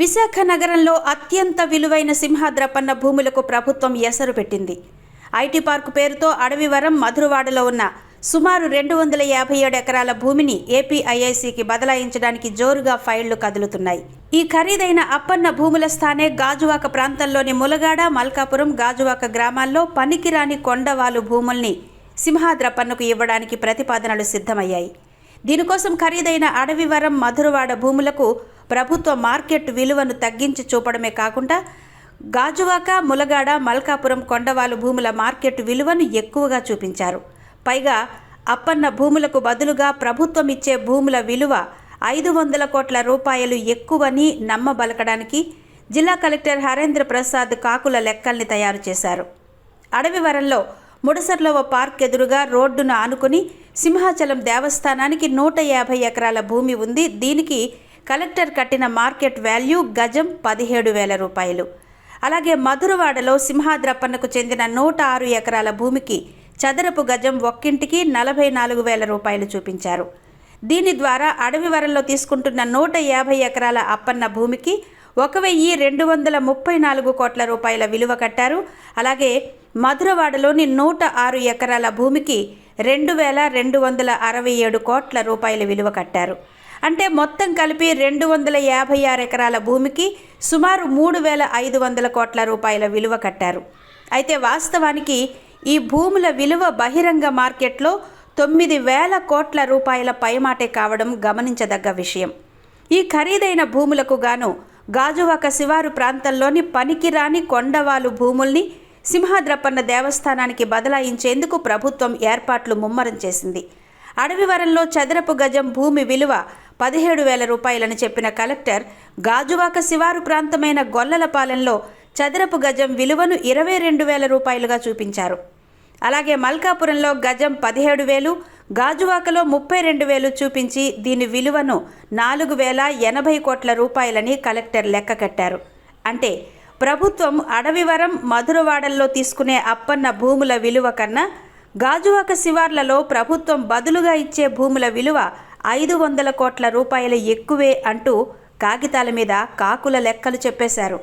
విశాఖ నగరంలో అత్యంత విలువైన సింహాద్రపన్న భూములకు ప్రభుత్వం ఎసరు పెట్టింది. ఐటీ పార్కు పేరుతో అడవివరం మధురవాడలో ఉన్న సుమారు రెండు వందల యాభై ఏడు ఎకరాల భూమిని ఏపీఐఐసికి బదలాయించడానికి జోరుగా ఫైళ్ళు కదులుతున్నాయి. ఈ ఖరీదైన అప్పన్న భూముల స్థానే గాజువాక ప్రాంతంలోని ములగాడ మల్కాపురం గాజువాక గ్రామాల్లో పనికిరాని కొండవాలు భూముల్ని సింహాద్రపన్నకు ఇవ్వడానికి ప్రతిపాదనలు సిద్ధమయ్యాయి. దీనికోసం ఖరీదైన అడవివరం మధురవాడ భూములకు ప్రభుత్వ మార్కెట్ విలువను తగ్గించి చూపడమే కాకుండా గాజువాక ములగాడ మల్కాపురం కొండవాలు భూముల మార్కెట్ విలువను ఎక్కువగా చూపించారు. పైగా అప్పన్న భూములకు బదులుగా ప్రభుత్వం ఇచ్చే భూముల విలువ ఐదు వందల కోట్ల రూపాయలు ఎక్కువని నమ్మబలకడానికి జిల్లా కలెక్టర్ హరేంద్ర ప్రసాద్ కాకుల లెక్కల్ని తయారు చేశారు. అడవివరంలో ముడసర్లో ఓ పార్క్ ఎదురుగా రోడ్డును ఆనుకుని సింహాచలం దేవస్థానానికి నూట యాభై ఎకరాల భూమి ఉంది. దీనికి కలెక్టర్ కట్టిన మార్కెట్ వాల్యూ గజం పదిహేడు వేల రూపాయలు. అలాగే మధురవాడలో సింహాద్రప్పన్నకు చెందిన నూట ఆరు ఎకరాల భూమికి చదరపు గజం ఒక్కింటికి నలభై నాలుగు వేల రూపాయలు చూపించారు. దీని ద్వారా అడవివరంలో తీసుకుంటున్న నూట యాభై ఎకరాల అప్పన్న భూమికి ఒక వెయ్యి రెండు వందల ముప్పై నాలుగు కోట్ల రూపాయల విలువ కట్టారు. అలాగే మధురవాడలోని నూట ఆరు ఎకరాల భూమికి రెండు వేల రెండు వందల అరవై ఏడు కోట్ల రూపాయల విలువ కట్టారు. అంటే మొత్తం కలిపి రెండు వందల యాభై ఆరు ఎకరాల భూమికి సుమారు మూడు వేల ఐదు వందల కోట్ల రూపాయల విలువ కట్టారు. అయితే వాస్తవానికి ఈ భూముల విలువ బహిరంగ మార్కెట్లో తొమ్మిది వేల కోట్ల రూపాయల పైమాటే కావడం గమనించదగ్గ విషయం. ఈ ఖరీదైన భూములకు గాను గాజువాక శివారు ప్రాంతంలోని పనికిరాని కొండవాలు భూముల్ని సింహాద్రప్పన్న దేవస్థానానికి బదలాయించేందుకు ప్రభుత్వం ఏర్పాట్లు ముమ్మరం చేసింది. అడవివరంలో చదరపు గజం భూమి విలువ పదిహేడు వేల రూపాయలని చెప్పిన కలెక్టర్ గాజువాక శివారు ప్రాంతమైన గొల్లలపాలెంలో చదరపు గజం విలువను ఇరవై రెండు వేల రూపాయలుగా చూపించారు. అలాగే మల్కాపురంలో గజం పదిహేడు వేలు గాజువాకలో ముప్పై రెండు వేలు చూపించి దీని విలువను నాలుగు వేల ఎనభై కోట్ల రూపాయలని కలెక్టర్ లెక్క కట్టారు. అంటే ప్రభుత్వం అడవివరం మధురవాడల్లో తీసుకునే అప్పన్న భూముల విలువ కన్నా గాజువాక శివార్లలో ప్రభుత్వం బదులుగా ఇచ్చే భూముల విలువ ఐదు వందల కోట్ల రూపాయలు ఎక్కువే అంటూ కాగితాల మీద కాకుల లెక్కలు చెప్పేశారు.